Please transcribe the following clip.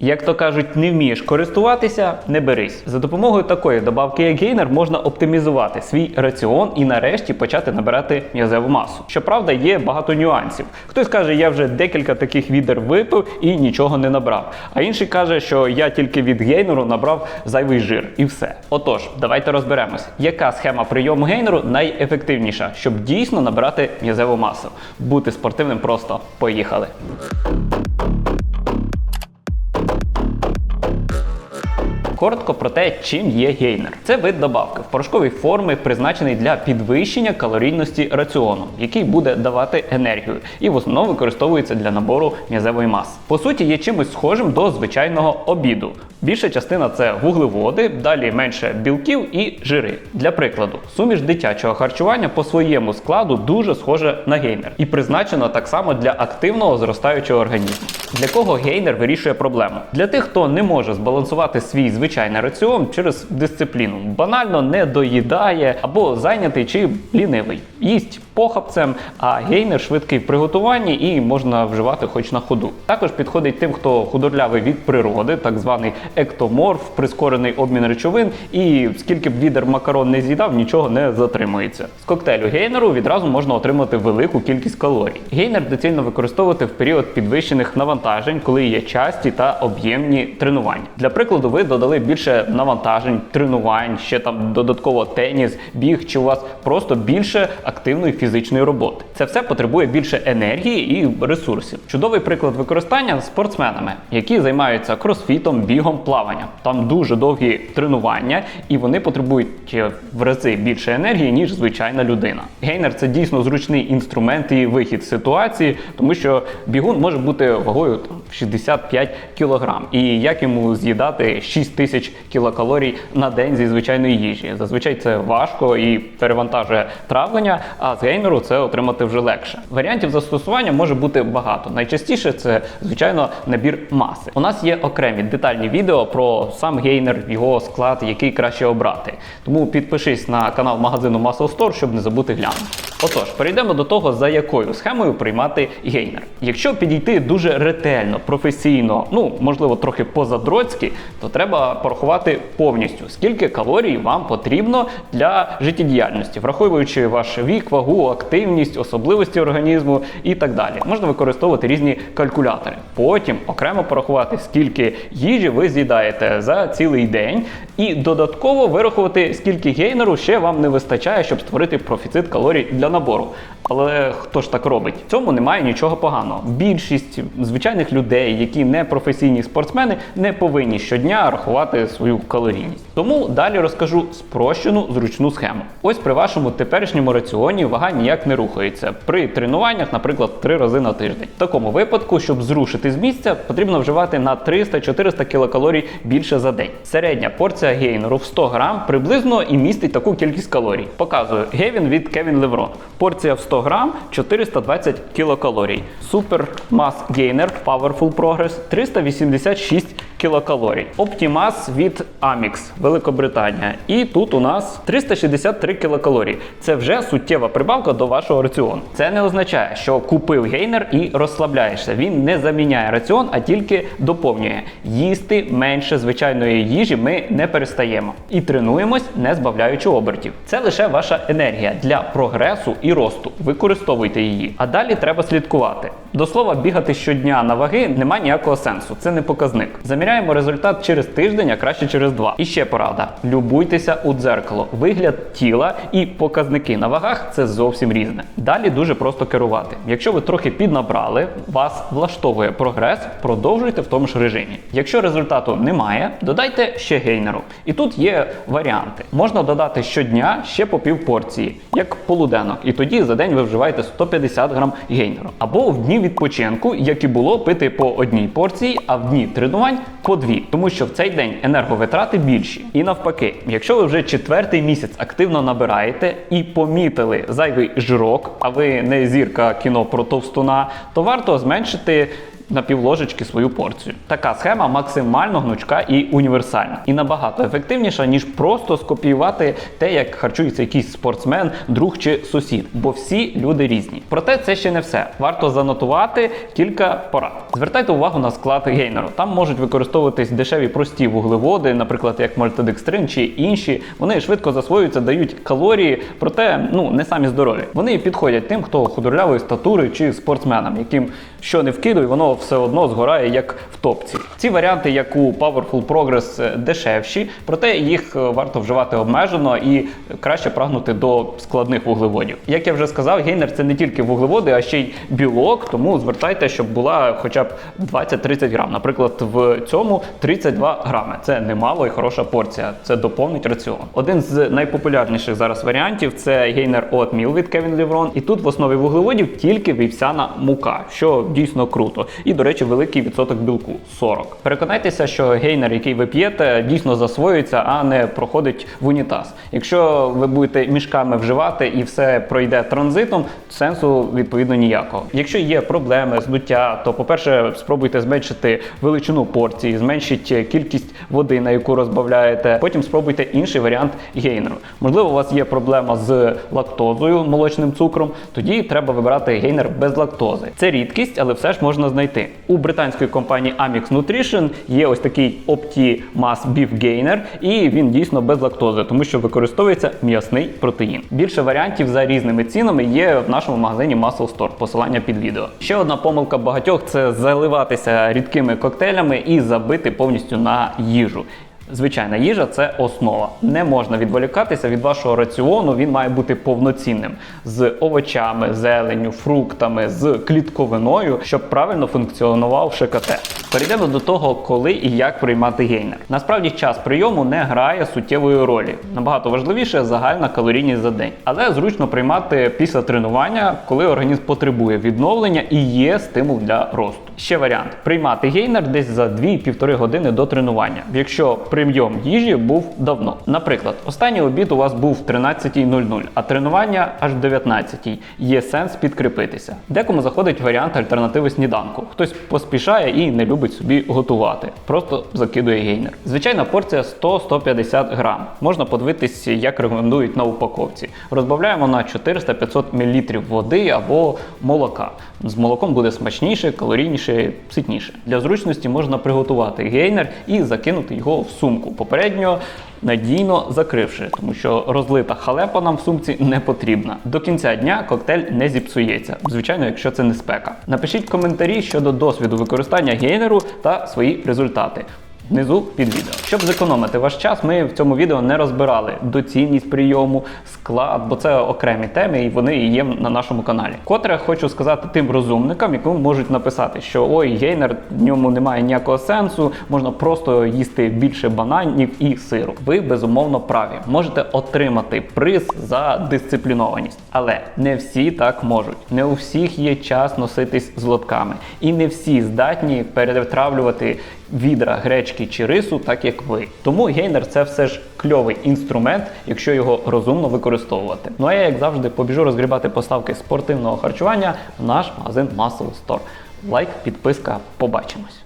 Як то кажуть, не вмієш користуватися, не берись. За допомогою такої добавки, як гейнер, можна оптимізувати свій раціон і нарешті почати набирати м'язеву масу. Щоправда, є багато нюансів. Хтось каже, я вже декілька таких відер випив і нічого не набрав. А інший каже, що я тільки від гейнеру набрав зайвий жир і все. Отож, давайте розберемось, яка схема прийому гейнеру найефективніша, щоб дійсно набирати м'язеву масу. Бути спортивним просто поїхали. Коротко про те, чим є гейнер. Це вид добавки в порошковій формі, призначений для підвищення калорійності раціону, який буде давати енергію, і в основному використовується для набору м'язевої маси. По суті, є чимось схожим до звичайного обіду. Більша частина це вуглеводи, далі менше білків і жири. Для прикладу, суміш дитячого харчування по своєму складу дуже схожа на гейнер і призначена так само для активного зростаючого організму. Для кого гейнер вирішує проблему? Для тих, хто не може збалансувати свій звичайний раціон через дисципліну, банально не доїдає або зайнятий чи лінивий. Їсть похапцем, а гейнер швидкий в приготуванні і можна вживати хоч на ходу. Також підходить тим, хто худорлявий від природи, так званий ектоморф, прискорений обмін речовин, і скільки б відер макарон не з'їдав, нічого не затримується. З коктейлю гейнеру відразу можна отримати велику кількість калорій. Гейнер доцільно використовувати в період підвищених навантажень, коли є часті та об'ємні тренування. Для прикладу, ви додали більше навантажень, тренувань, ще там додатково теніс, біг, чи у вас просто більше активної фізичної роботи. Це все потребує більше енергії і ресурсів. Чудовий приклад використання спортсменами, які займаються кросфітом, бігом, плаванням. Там дуже довгі тренування, і вони потребують е, в рази більше енергії, ніж звичайна людина. Гейнер це дійсно зручний інструмент і вихід з ситуації, тому що бігун може бути вагою там 65 кг. І як йому з'їдати 6 тисяч кілокалорій на день зі звичайної їжі? Зазвичай це важко і перевантажує травлення, а з гейнеру це отримати вже легше. Варіантів застосування може бути багато. Найчастіше це, звичайно, набір маси. У нас є окремі детальні відео про сам гейнер, його склад, який краще обрати. Тому підпишись на канал магазину Store, щоб не забути глянути. Отож, перейдемо до того, за якою схемою приймати гейнер. Якщо підійти дуже ретельно, професійно, ну можливо, трохи позадроцьки, то треба порахувати повністю, скільки калорій вам потрібно для життєдіяльності, враховуючи ваш вік, вагу, активність, особливості організму і так далі. Можна використовувати різні калькулятори. Потім окремо порахувати, скільки їжі ви з'їдаєте за цілий день, і додатково вирахувати, скільки гейнеру ще вам не вистачає, щоб створити профіцит калорій для набору. Але хто ж так робить? В цьому немає нічого поганого. Більшість звичайних людей, які не професійні спортсмени, не повинні щодня рахувати свою калорійність. Тому далі розкажу спрощену зручну схему. Ось при вашому теперішньому раціоні вага ніяк не рухається. При тренуваннях, наприклад, три рази на тиждень. В такому випадку, щоб зрушити з місця, потрібно вживати на 300-400 кілокалорій більше за день. Середня порція гейнеру в 100 грам приблизно і містить таку кількість калорій. Показую Гевін від Кевін Леврон. Порція в 100 грам 420 кілокалорій. Super Mass Gainer Powerful Progress 386 кілокалорій. Optimas від Amix, Великобританія. І тут у нас 363 кілокалорії. Це вже суттєва прибавка до вашого раціону. Це не означає, що купив гейнер і розслабляєшся. Він не заміняє раціон, а тільки доповнює. Їсти менше звичайної їжі ми не перестаємо. І тренуємось, не збавляючи обертів. Це лише ваша енергія для прогресу і росту. Використовуйте її. А далі треба слідкувати. До слова, бігати щодня на ваги немає ніякого сенсу. Це не показник. Заміряємо результат через тиждень, а краще через два. І ще порада: любуйтеся у дзеркало. Вигляд тіла і показники на вагах це зовсім різне. Далі дуже просто керувати. Якщо ви трохи піднабрали, вас влаштовує прогрес, продовжуйте в тому ж режимі. Якщо результату немає, додайте ще гейнеру. І тут є варіанти. Можна додати щодня ще по пів порції, як полуденок. І тоді за день ви вживаєте 150 грам гейнеру. Або в дні відпочинку, як і було, пити по одній порції, а в дні тренувань по дві, тому що в цей день енерговитрати більші. І навпаки, якщо ви вже четвертий місяць активно набираєте і помітили зайвий жирок, а ви не зірка кіно про товстуна, то варто зменшити на півложечки свою порцію. Така схема максимально гнучка і універсальна, і набагато ефективніша, ніж просто скопіювати те, як харчується якийсь спортсмен, друг чи сусід, бо всі люди різні. Проте це ще не все. Варто занотувати кілька порад. Звертайте увагу на склад гейнеру. Там можуть використовуватись дешеві прості вуглеводи, наприклад, як мальтодекстрин чи інші. Вони швидко засвоюються, дають калорії, проте ну не самі здорові. Вони підходять тим, хто худорлявої статури чи спортсменам, яким що не вкидуй, воно все одно згорає як в топці. Ці варіанти, як у Powerful Progress, е, дешевші, проте їх е, варто вживати обмежено і краще прагнути до складних вуглеводів. Як я вже сказав, гейнер це не тільки вуглеводи, а ще й білок, тому звертайте, щоб була хоча б 20-30 грам. Наприклад, в цьому 32 грами. Це немало і хороша порція. Це доповнить раціон. Один з найпопулярніших зараз варіантів це гейнер Oatmeal від Kevin Levron. І тут в основі вуглеводів тільки вівсяна мука, що дійсно круто. І, до речі, великий відсоток білку 40. Переконайтеся, що гейнер, який ви п'єте, дійсно засвоюється, а не проходить в унітаз. Якщо ви будете мішками вживати і все пройде транзитом, сенсу відповідно ніякого. Якщо є проблеми здуття, то по-перше, спробуйте зменшити величину порції, зменшіть кількість води, на яку розбавляєте. Потім спробуйте інший варіант гейнеру. Можливо, у вас є проблема з лактозою, молочним цукром. Тоді треба вибирати гейнер без лактози. Це рідкість, але все ж можна знайти. У британської компанії Amix Nutrition є ось такий Opti Mass Beef Gainer, і він дійсно без лактози, тому що використовується м'ясний протеїн. Більше варіантів за різними цінами є в нашому магазині Muscle Store. Посилання під відео. Ще одна помилка багатьох це заливатися рідкими коктейлями і забити повністю на їжу. Звичайна їжа це основа. Не можна відволікатися від вашого раціону. Він має бути повноцінним з овочами, зеленню, фруктами, з клітковиною, щоб правильно функціонував ШКТ. Перейдемо до того, коли і як приймати гейнер. Насправді час прийому не грає суттєвої ролі. Набагато важливіше загальна калорійність за день, але зручно приймати після тренування, коли організм потребує відновлення і є стимул для росту. Ще варіант: приймати гейнер десь за 2-1,5 години до тренування, якщо прийом їжі був давно. Наприклад, останній обід у вас був в 13.00, а тренування аж в 19.00. Є сенс підкріпитися. Декому заходить варіант альтернативи сніданку. Хтось поспішає і не любить собі готувати, просто закидує гейнер. Звичайна порція 100-150 грам. Можна подивитись, як рекомендують на упаковці. Розбавляємо на 400-500 мл води або молока. З молоком буде смачніше, калорійніше, ситніше. Для зручності можна приготувати гейнер і закинути його в сумку. Попередньо надійно закривши, тому що розлита халепа нам в сумці не потрібна. До кінця дня коктейль не зіпсується, звичайно, якщо це не спека. Напишіть коментарі щодо досвіду використання гейнеру та свої результати. Внизу під відео. Щоб зекономити ваш час, ми в цьому відео не розбирали доцільність прийому, склад, бо це окремі теми, і вони є на нашому каналі. Котре хочу сказати тим розумникам, яким можуть написати, що ой, гейнер в ньому немає ніякого сенсу, можна просто їсти більше бананів і сиру. Ви безумовно праві. Можете отримати приз за дисциплінованість, але не всі так можуть. Не у всіх є час носитись з лотками, і не всі здатні перетравлювати відра гречки чи рису, так як ви. Тому гейнер це все ж кльовий інструмент, якщо його розумно використовувати. Ну а я, як завжди, побіжу розгрібати поставки спортивного харчування в наш магазин Muscle Store. Лайк, підписка, побачимось.